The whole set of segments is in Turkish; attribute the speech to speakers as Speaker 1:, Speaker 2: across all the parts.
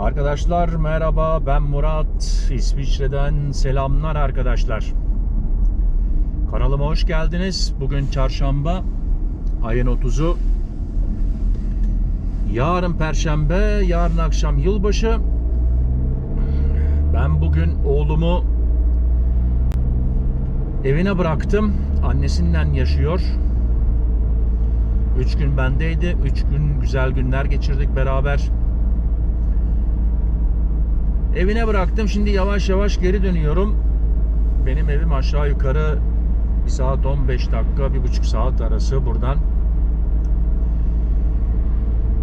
Speaker 1: Arkadaşlar merhaba ben Murat İsviçre'den selamlar arkadaşlar. Kanalıma hoş geldiniz. Bugün çarşamba ayın 30'u. Yarın perşembe, yarın akşam yılbaşı. Ben bugün oğlumu evine bıraktım. Annesinden yaşıyor. 3 gün bendeydi. 3 gün güzel günler geçirdik beraber. Evine bıraktım. Şimdi yavaş yavaş geri dönüyorum. Benim evim aşağı yukarı 1 saat 15 dakika, 1,5 saat arası buradan.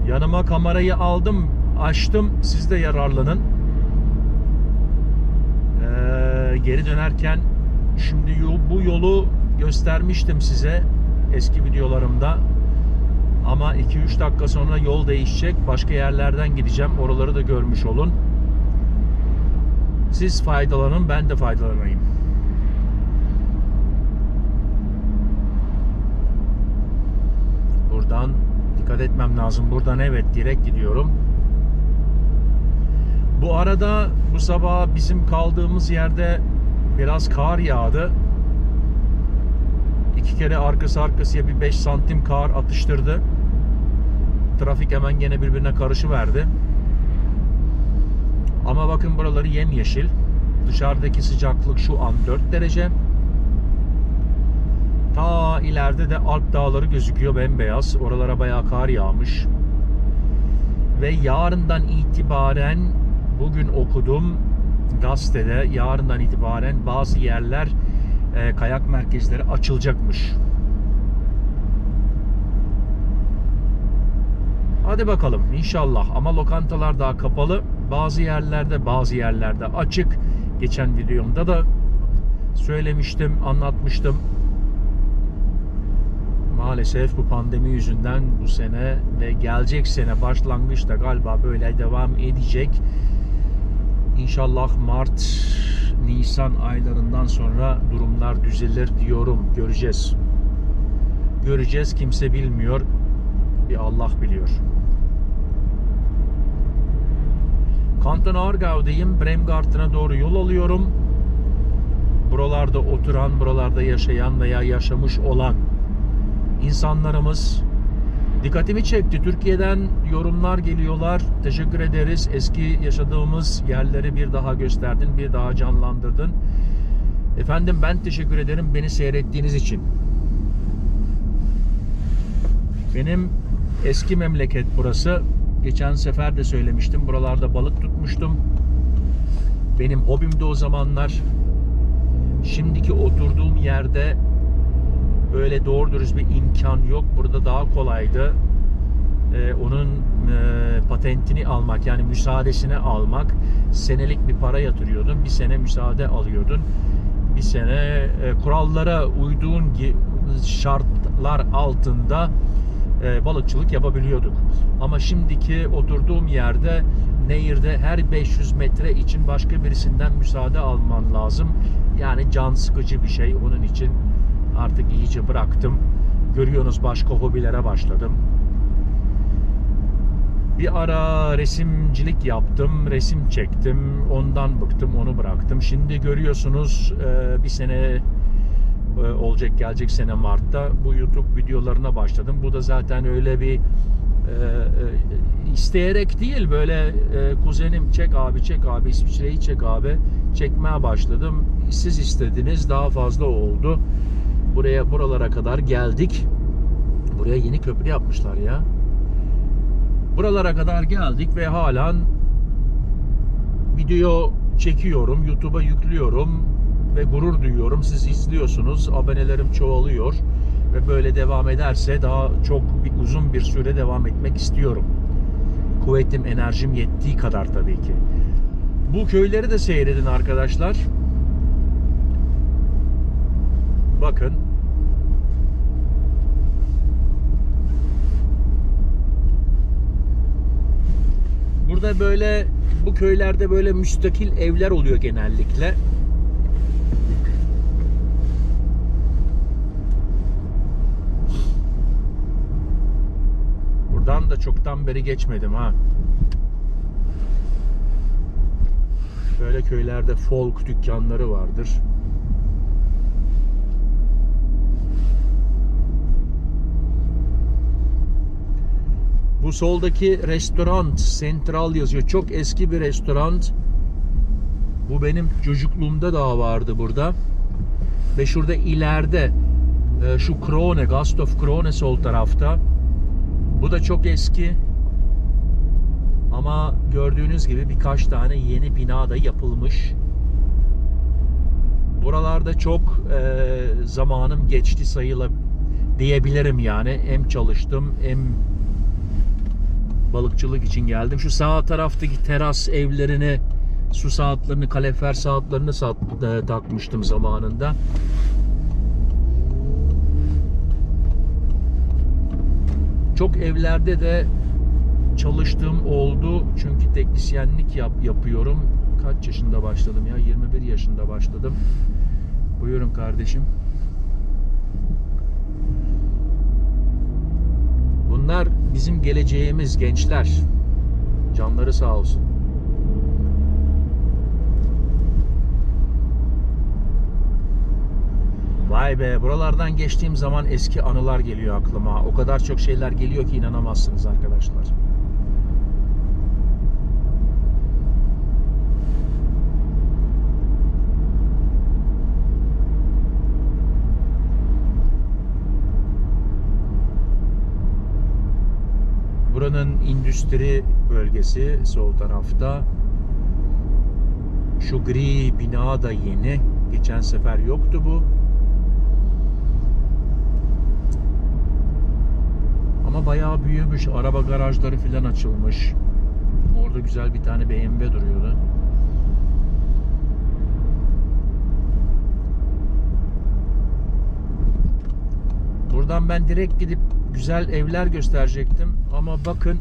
Speaker 1: Yanıma kamerayı aldım, açtım. Siz de yararlanın. Ee, geri dönerken şimdi bu yolu göstermiştim size eski videolarımda. Ama 2-3 dakika sonra yol değişecek. Başka yerlerden gideceğim. Oraları da görmüş olun. Siz faydalanın, ben de faydalanayım. Buradan dikkat etmem lazım. Buradan evet direkt gidiyorum. Bu arada bu sabah bizim kaldığımız yerde biraz kar yağdı. İki kere arkası arkasıya bir 5 santim kar atıştırdı. Trafik hemen gene birbirine karışıverdi. Ama bakın buraları yemyeşil. Dışarıdaki sıcaklık şu an 4 derece. Ta ileride de Alp dağları gözüküyor bembeyaz. Oralara bayağı kar yağmış. Ve yarından itibaren bugün okudum gazetede yarından itibaren bazı yerler e, kayak merkezleri açılacakmış. Hadi bakalım inşallah ama lokantalar daha kapalı. Bazı yerlerde bazı yerlerde açık. Geçen videomda da söylemiştim, anlatmıştım. Maalesef bu pandemi yüzünden bu sene ve gelecek sene başlangıçta galiba böyle devam edecek. İnşallah Mart, Nisan aylarından sonra durumlar düzelir diyorum. Göreceğiz. Göreceğiz. Kimse bilmiyor. Bir Allah biliyor. Kanton Aargau'dayım. Bremgarten'a doğru yol alıyorum. Buralarda oturan, buralarda yaşayan veya yaşamış olan insanlarımız dikkatimi çekti. Türkiye'den yorumlar geliyorlar. Teşekkür ederiz. Eski yaşadığımız yerleri bir daha gösterdin, bir daha canlandırdın. Efendim ben teşekkür ederim beni seyrettiğiniz için. Benim eski memleket burası. Geçen sefer de söylemiştim. Buralarda balık tutmuştum. Benim hobim de o zamanlar. Şimdiki oturduğum yerde böyle doğru dürüst bir imkan yok. Burada daha kolaydı. Ee, onun e, patentini almak yani müsaadesini almak senelik bir para yatırıyordun. Bir sene müsaade alıyordun. Bir sene e, kurallara uyduğun şartlar altında e, balıkçılık yapabiliyorduk. Ama şimdiki oturduğum yerde nehirde her 500 metre için başka birisinden müsaade alman lazım. Yani can sıkıcı bir şey. Onun için artık iyice bıraktım. Görüyorsunuz başka hobilere başladım. Bir ara resimcilik yaptım, resim çektim. Ondan bıktım, onu bıraktım. Şimdi görüyorsunuz e, bir sene olacak gelecek sene Mart'ta bu YouTube videolarına başladım. Bu da zaten öyle bir e, e, isteyerek değil böyle e, kuzenim çek abi çek abi İsviçre'yi çek abi çekmeye başladım. Siz istediniz daha fazla oldu. Buraya buralara kadar geldik. Buraya yeni köprü yapmışlar ya. Buralara kadar geldik ve halen video çekiyorum, YouTube'a yüklüyorum ve gurur duyuyorum. Siz izliyorsunuz, abonelerim çoğalıyor ve böyle devam ederse daha çok bir uzun bir süre devam etmek istiyorum. Kuvvetim, enerjim yettiği kadar tabii ki. Bu köyleri de seyredin arkadaşlar. Bakın. Burada böyle bu köylerde böyle müstakil evler oluyor genellikle. Buradan da çoktan beri geçmedim ha. Böyle köylerde folk dükkanları vardır. Bu soldaki restoran Central yazıyor. Çok eski bir restoran. Bu benim çocukluğumda da vardı burada. Ve şurada ileride e, şu Krone, Gasthof Krone sol tarafta. Bu da çok eski. Ama gördüğünüz gibi birkaç tane yeni bina da yapılmış. Buralarda çok e, zamanım geçti sayıla diyebilirim yani. Hem çalıştım hem balıkçılık için geldim. Şu sağ taraftaki teras evlerini, su saatlerini, kalefer saatlerini sat, e, takmıştım zamanında. Çok evlerde de çalıştığım oldu. Çünkü teknisyenlik yap, yapıyorum. Kaç yaşında başladım ya? 21 yaşında başladım. Buyurun kardeşim. Bunlar bizim geleceğimiz gençler. Canları sağ olsun. Vay be buralardan geçtiğim zaman eski anılar geliyor aklıma. O kadar çok şeyler geliyor ki inanamazsınız arkadaşlar. Buranın endüstri bölgesi sol tarafta. Şu gri bina da yeni. Geçen sefer yoktu bu. Ama bayağı büyümüş. Araba garajları filan açılmış. Orada güzel bir tane BMW duruyordu. Buradan ben direkt gidip güzel evler gösterecektim. Ama bakın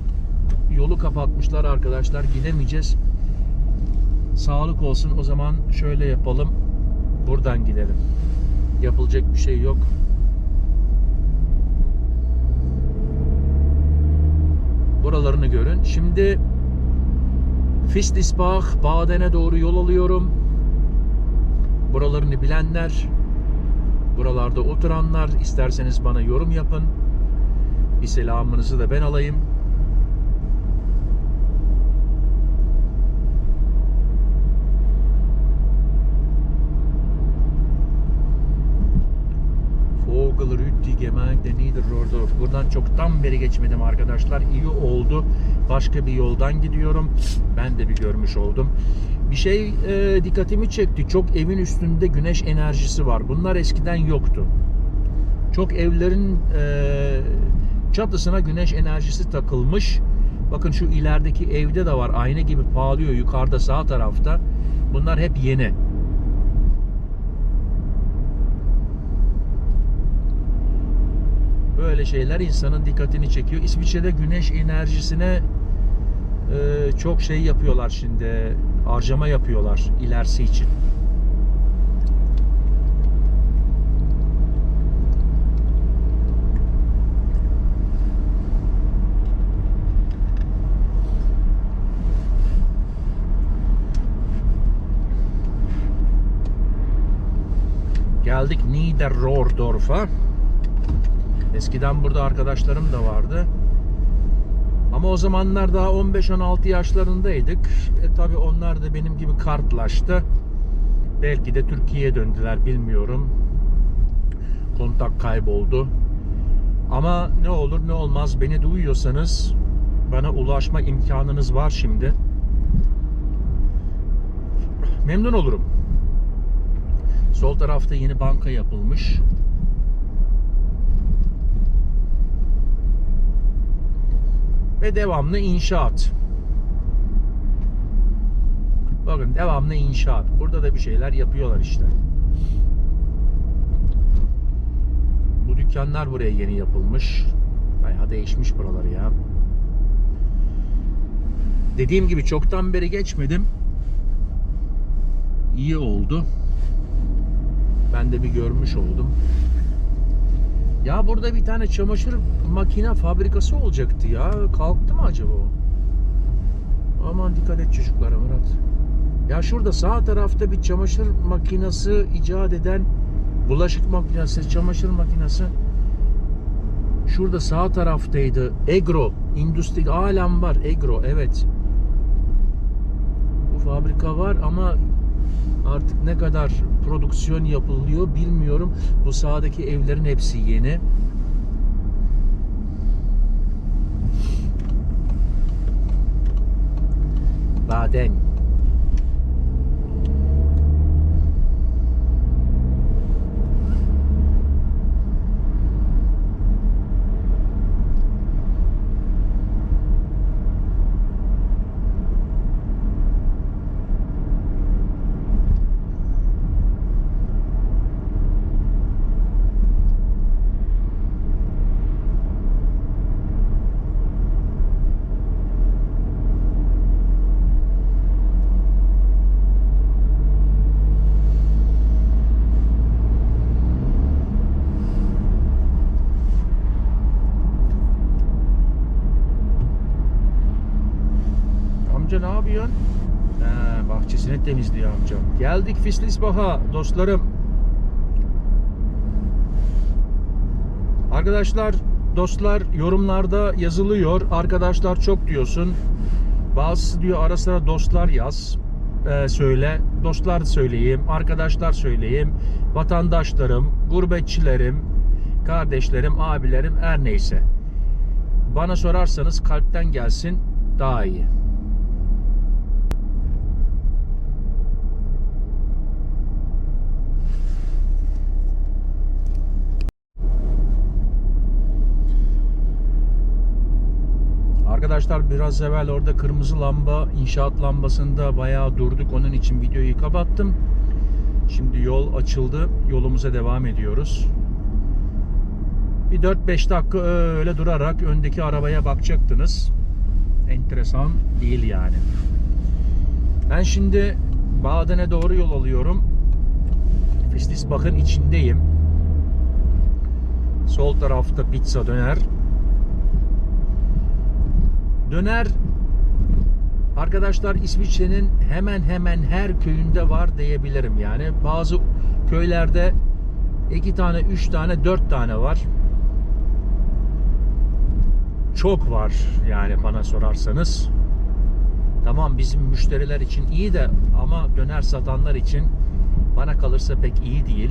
Speaker 1: yolu kapatmışlar arkadaşlar. Gidemeyeceğiz. Sağlık olsun. O zaman şöyle yapalım. Buradan gidelim. Yapılacak bir şey yok. Buralarını görün. Şimdi Fistisbach, Baden'e doğru yol alıyorum. Buralarını bilenler, buralarda oturanlar isterseniz bana yorum yapın. Bir selamınızı da ben alayım. Vogelrütti Gemeinde Niederrordorf. Buradan çoktan beri geçmedim arkadaşlar. İyi oldu. Başka bir yoldan gidiyorum. Ben de bir görmüş oldum. Bir şey e, dikkatimi çekti. Çok evin üstünde güneş enerjisi var. Bunlar eskiden yoktu. Çok evlerin e, çatısına güneş enerjisi takılmış. Bakın şu ilerideki evde de var. Ayna gibi parlıyor yukarıda sağ tarafta. Bunlar hep yeni. Böyle şeyler insanın dikkatini çekiyor. İsviçre'de güneş enerjisine e, çok şey yapıyorlar şimdi. Harcama yapıyorlar ilerisi için. Geldik Niederrohrdorf'a. Eskiden burada arkadaşlarım da vardı. Ama o zamanlar daha 15-16 yaşlarındaydık. E tabi onlar da benim gibi kartlaştı. Belki de Türkiye'ye döndüler bilmiyorum. Kontak kayboldu. Ama ne olur ne olmaz beni duyuyorsanız bana ulaşma imkanınız var şimdi. Memnun olurum. Sol tarafta yeni banka yapılmış. Ve devamlı inşaat. Bakın devamlı inşaat. Burada da bir şeyler yapıyorlar işte. Bu dükkanlar buraya yeni yapılmış. Bayağı değişmiş buraları ya. Dediğim gibi çoktan beri geçmedim. İyi oldu. Ben de bir görmüş oldum. Ya burada bir tane çamaşır makine fabrikası olacaktı ya. Kalktı mı acaba o? Aman dikkat et çocuklara Murat. Ya şurada sağ tarafta bir çamaşır makinesi icat eden bulaşık makinesi, çamaşır makinesi şurada sağ taraftaydı. Egro, endüstri halen var. Egro, evet. Bu fabrika var ama artık ne kadar prodüksiyon yapılıyor bilmiyorum. Bu sağdaki evlerin hepsi yeni. Baden. Bahçesini temizliyor amca. Geldik Fislisbach'a dostlarım. Arkadaşlar, dostlar yorumlarda yazılıyor. Arkadaşlar çok diyorsun. Bazısı diyor ara sıra dostlar yaz. Ee, söyle. Dostlar söyleyeyim. Arkadaşlar söyleyeyim. Vatandaşlarım, gurbetçilerim, kardeşlerim, abilerim her neyse. Bana sorarsanız kalpten gelsin daha iyi. Arkadaşlar biraz evvel orada kırmızı lamba inşaat lambasında bayağı durduk. Onun için videoyu kapattım. Şimdi yol açıldı. Yolumuza devam ediyoruz. Bir 4-5 dakika öyle durarak öndeki arabaya bakacaktınız. Enteresan değil yani. Ben şimdi Baden'e doğru yol alıyorum. Fislisbach'ın içindeyim. Sol tarafta pizza döner. Döner arkadaşlar İsviçre'nin hemen hemen her köyünde var diyebilirim yani. Bazı köylerde iki tane, üç tane, dört tane var. Çok var yani bana sorarsanız. Tamam bizim müşteriler için iyi de ama döner satanlar için bana kalırsa pek iyi değil.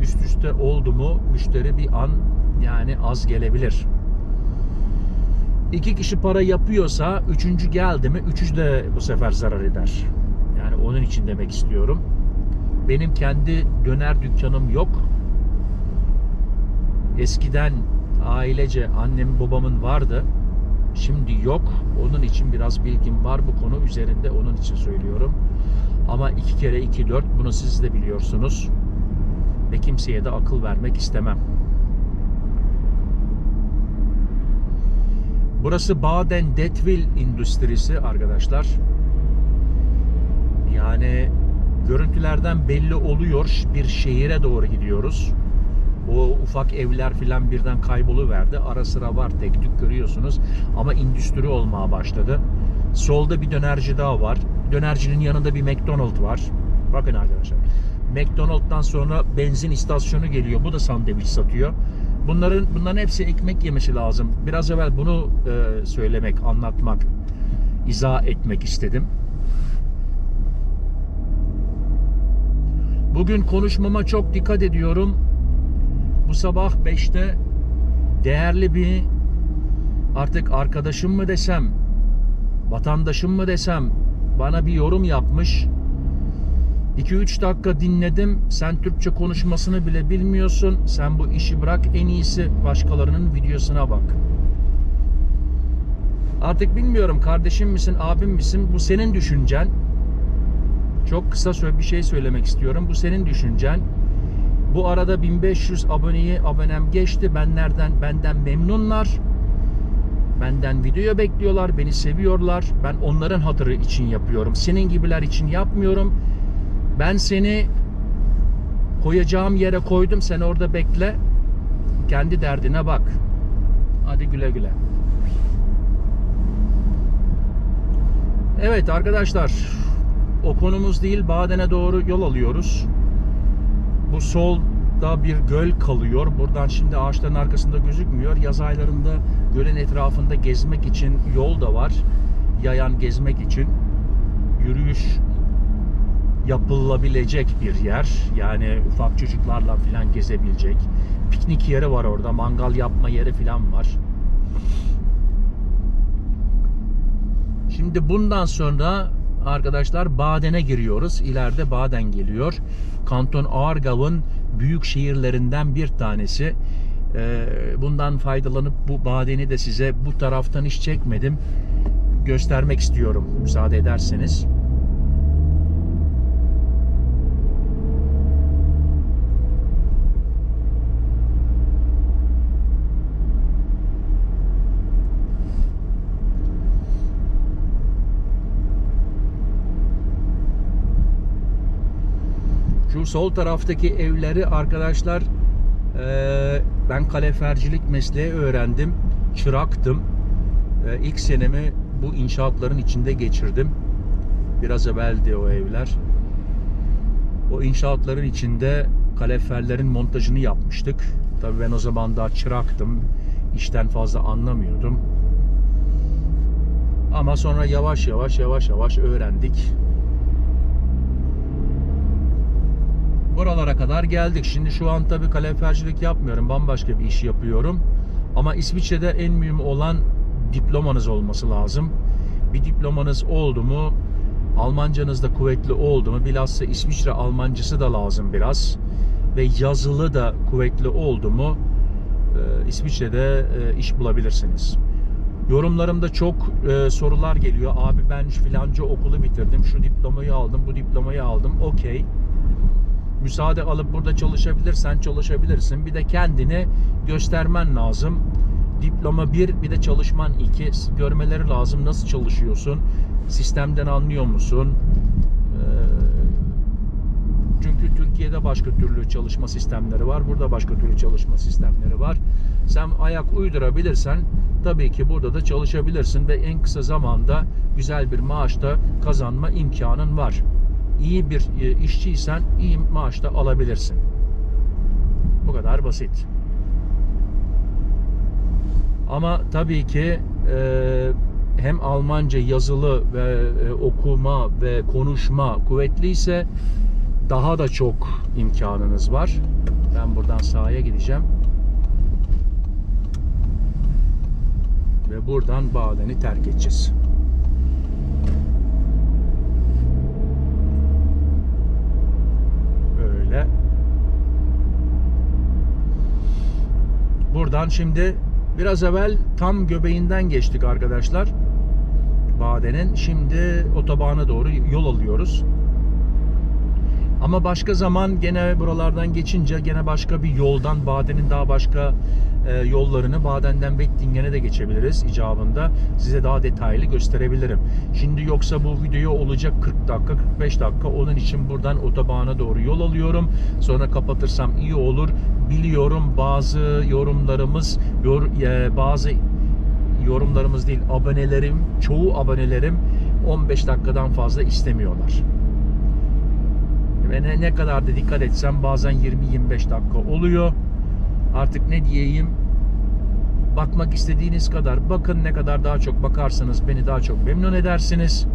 Speaker 1: Üst üste oldu mu müşteri bir an yani az gelebilir. İki kişi para yapıyorsa üçüncü geldi mi üçüncü de bu sefer zarar eder. Yani onun için demek istiyorum. Benim kendi döner dükkanım yok. Eskiden ailece annem babamın vardı. Şimdi yok. Onun için biraz bilgim var bu konu üzerinde. Onun için söylüyorum. Ama iki kere iki dört bunu siz de biliyorsunuz. Ve kimseye de akıl vermek istemem. Burası Baden Detville Endüstrisi arkadaşlar. Yani görüntülerden belli oluyor bir şehire doğru gidiyoruz. O ufak evler filan birden kayboluverdi. Ara sıra var tek tük görüyorsunuz. Ama endüstri olmaya başladı. Solda bir dönerci daha var. Dönercinin yanında bir McDonald var. Bakın arkadaşlar. McDonald'dan sonra benzin istasyonu geliyor. Bu da sandviç satıyor. Bunların bunların hepsi ekmek yemesi lazım. Biraz evvel bunu e, söylemek, anlatmak, izah etmek istedim. Bugün konuşmama çok dikkat ediyorum. Bu sabah 5'te değerli bir artık arkadaşım mı desem, vatandaşım mı desem bana bir yorum yapmış. 2-3 dakika dinledim. Sen Türkçe konuşmasını bile bilmiyorsun. Sen bu işi bırak. En iyisi başkalarının videosuna bak. Artık bilmiyorum kardeşim misin, abim misin? Bu senin düşüncen. Çok kısa bir şey söylemek istiyorum. Bu senin düşüncen. Bu arada 1500 aboneyi abonem geçti. Benlerden benden memnunlar. Benden video bekliyorlar, beni seviyorlar. Ben onların hatırı için yapıyorum. Senin gibiler için yapmıyorum. Ben seni koyacağım yere koydum. Sen orada bekle. Kendi derdine bak. Hadi güle güle. Evet arkadaşlar o konumuz değil. Baden'e doğru yol alıyoruz. Bu solda bir göl kalıyor. Buradan şimdi ağaçların arkasında gözükmüyor. Yaz aylarında gölün etrafında gezmek için yol da var. Yayan gezmek için yürüyüş yapılabilecek bir yer. Yani ufak çocuklarla falan gezebilecek. Piknik yeri var orada. Mangal yapma yeri falan var. Şimdi bundan sonra arkadaşlar Baden'e giriyoruz. İleride Baden geliyor. Kanton Aargau'nun büyük şehirlerinden bir tanesi. Ee, Bundan faydalanıp bu Baden'i de size bu taraftan hiç çekmedim. Göstermek istiyorum müsaade ederseniz. Şu sol taraftaki evleri arkadaşlar eee, ben kalefercilik mesleği öğrendim. Çıraktım. Eee, ilk senemi bu inşaatların içinde geçirdim. Biraz evveldi o evler. O inşaatların içinde kaleferlerin montajını yapmıştık. Tabii ben o zaman daha çıraktım. İşten fazla anlamıyordum. Ama sonra yavaş yavaş yavaş yavaş öğrendik. Buralara kadar geldik. Şimdi şu an tabii kalefercilik yapmıyorum. Bambaşka bir iş yapıyorum. Ama İsviçre'de en mühim olan diplomanız olması lazım. Bir diplomanız oldu mu, Almancanız da kuvvetli oldu mu, bilhassa İsviçre Almancısı da lazım biraz. Ve yazılı da kuvvetli oldu mu, e, İsviçre'de e, iş bulabilirsiniz. Yorumlarımda çok e, sorular geliyor. Abi ben filanca okulu bitirdim, şu diplomayı aldım, bu diplomayı aldım. Okey müsaade alıp burada çalışabilirsen çalışabilirsin. Bir de kendini göstermen lazım. Diploma 1 bir de çalışman 2 görmeleri lazım. Nasıl çalışıyorsun? Sistemden anlıyor musun? Ee, çünkü Türkiye'de başka türlü çalışma sistemleri var. Burada başka türlü çalışma sistemleri var. Sen ayak uydurabilirsen tabii ki burada da çalışabilirsin ve en kısa zamanda güzel bir maaşta kazanma imkanın var iyi bir e, işçiysen iyi maaşta alabilirsin. Bu kadar basit. Ama tabii ki e, hem Almanca yazılı ve e, okuma ve konuşma kuvvetliyse daha da çok imkanınız var. Ben buradan sahaya gideceğim. Ve buradan Baden'i terk edeceğiz. Böyle. Buradan şimdi biraz evvel tam göbeğinden geçtik arkadaşlar. Baden'in. Şimdi otobana doğru yol alıyoruz. Ama başka zaman gene buralardan geçince gene başka bir yoldan Baden'in daha başka e, yollarını Baden'den Bettingen'e de geçebiliriz icabında. Size daha detaylı gösterebilirim. Şimdi yoksa bu video olacak 40 dakika 45 dakika. Onun için buradan otobana doğru yol alıyorum. Sonra kapatırsam iyi olur. Biliyorum bazı yorumlarımız yor, e, bazı yorumlarımız değil abonelerim çoğu abonelerim 15 dakikadan fazla istemiyorlar. Ve ne, ne kadar da dikkat etsem bazen 20-25 dakika oluyor. Artık ne diyeyim? Bakmak istediğiniz kadar bakın ne kadar daha çok bakarsanız beni daha çok memnun edersiniz.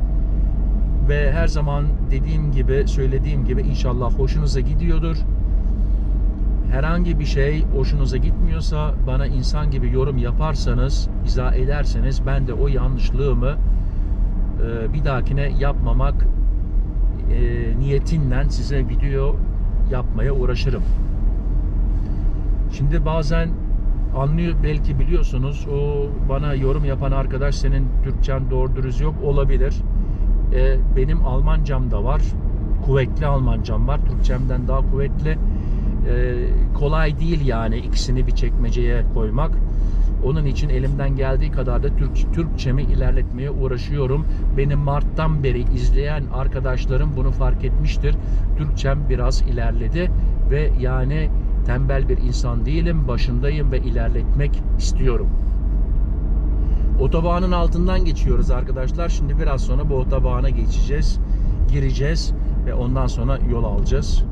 Speaker 1: Ve her zaman dediğim gibi söylediğim gibi inşallah hoşunuza gidiyordur. Herhangi bir şey hoşunuza gitmiyorsa bana insan gibi yorum yaparsanız, izah ederseniz ben de o yanlışlığımı bir dahakine yapmamak e, niyetinden size video yapmaya uğraşırım. Şimdi bazen anlıyor belki biliyorsunuz o bana yorum yapan arkadaş senin Türkçen doğru dürüst yok olabilir. E, benim Almancam da var. Kuvvetli Almancam var. Türkçemden daha kuvvetli. E, kolay değil yani ikisini bir çekmeceye koymak. Onun için elimden geldiği kadar da Türk, Türkçemi ilerletmeye uğraşıyorum. Benim Mart'tan beri izleyen arkadaşlarım bunu fark etmiştir. Türkçem biraz ilerledi ve yani tembel bir insan değilim. Başındayım ve ilerletmek istiyorum. Otobanın altından geçiyoruz arkadaşlar. Şimdi biraz sonra bu otobana geçeceğiz. gireceğiz ve ondan sonra yol alacağız.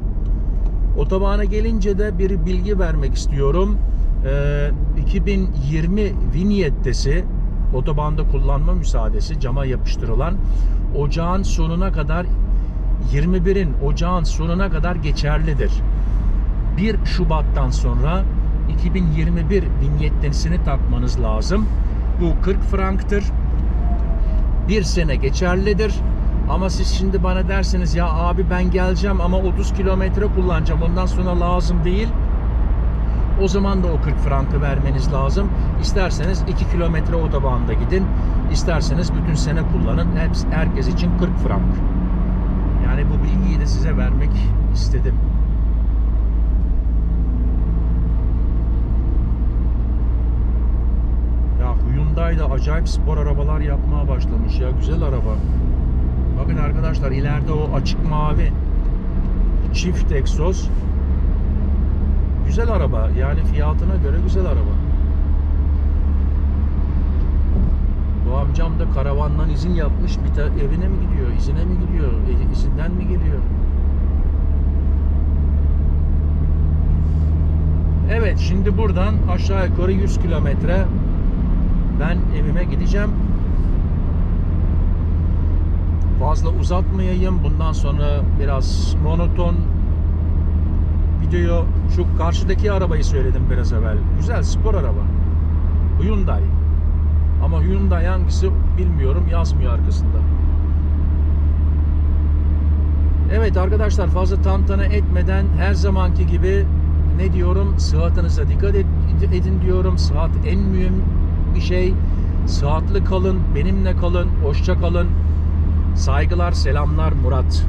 Speaker 1: Otobana gelince de bir bilgi vermek istiyorum. Ee, 2020 vinyettesi otobanda kullanma müsaadesi cama yapıştırılan ocağın sonuna kadar 21'in ocağın sonuna kadar geçerlidir. 1 Şubat'tan sonra 2021 vinyetlenisini takmanız lazım. Bu 40 franktır. Bir sene geçerlidir. Ama siz şimdi bana derseniz ya abi ben geleceğim ama 30 kilometre kullanacağım ondan sonra lazım değil. O zaman da o 40 frankı vermeniz lazım. İsterseniz 2 kilometre otobanda gidin. isterseniz bütün sene kullanın. Hepsi, herkes için 40 frank. Yani bu bilgiyi de size vermek istedim. Ya Hyundai de acayip spor arabalar yapmaya başlamış ya. Güzel araba. Bakın arkadaşlar ileride o açık mavi çift egzoz güzel araba. Yani fiyatına göre güzel araba. Bu amcam da karavandan izin yapmış. Bir evine mi gidiyor? izine mi gidiyor? E, izinden mi geliyor? Evet şimdi buradan aşağı yukarı 100 kilometre ben evime gideceğim. Fazla uzatmayayım. Bundan sonra biraz monoton video şu karşıdaki arabayı söyledim biraz evvel. Güzel spor araba. Hyundai. Ama Hyundai hangisi bilmiyorum yazmıyor arkasında. Evet arkadaşlar fazla tantana etmeden her zamanki gibi ne diyorum sıhhatınıza dikkat edin diyorum. Sıhhat en mühim bir şey. Sıhhatli kalın, benimle kalın, hoşça kalın. Saygılar, selamlar Murat.